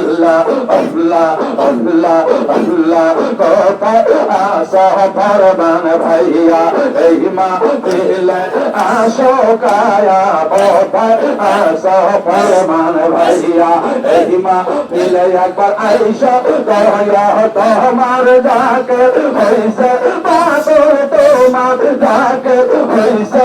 আল্লাহ আল্লাহ আল্লাহ আল্লাহ কোথায় আসা ফরমান ভাইয়া, এই মা দিলে আসো কায়া কোথায় আসা ফরমান ভাইয়া, এই মা দিলে একবার আইসা দয়া, তোমার যাকে হইছে পাগল তোমার যাকে হইছে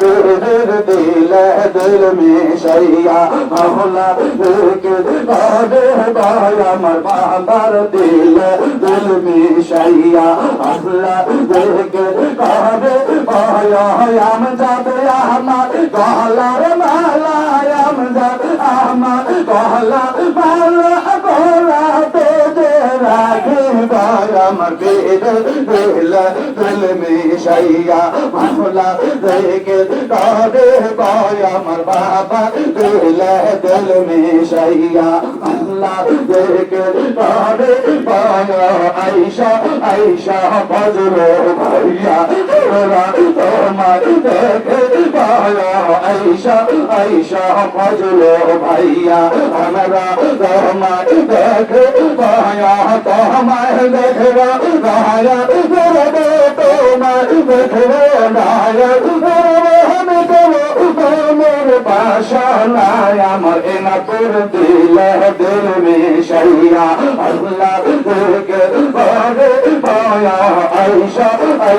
পীরের দিলে দিল মিশাইয়া মাওলা দিকে করে বায় আমার বাবার দিলে দিল মিশাইয়া আল্লাহ দিকে করে বায় আম যাবে আমার গলার মালা রাখে বায় আমার দিলে দিলে দিল মিশাইয়া মাওলা দিকে করে বায় আমার বাবা দিলে দিল মিশাইয়া আল্লাহ দেখে করে পায়া আইসা আইসা ফজর ভাইয়া তোরা তোমার দেখে পায়া আইসা আইসা ফজর ভাইয়া আমরা তোমার দেখে বাসনায় আমার এনাপুর দিলে দিল মিশাইয়া আল্লাহ আইসা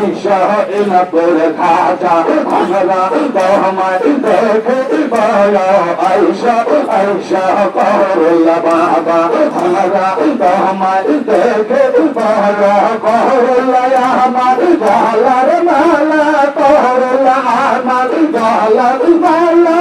আইসা এনাপুর খাজা আমরা তোমায় দেখে পায়া আইসা আইসা করলা বাবা আমরা তোমায় দেখে পায়া করলা আমার গলার মালা করলা আমার গলার মালা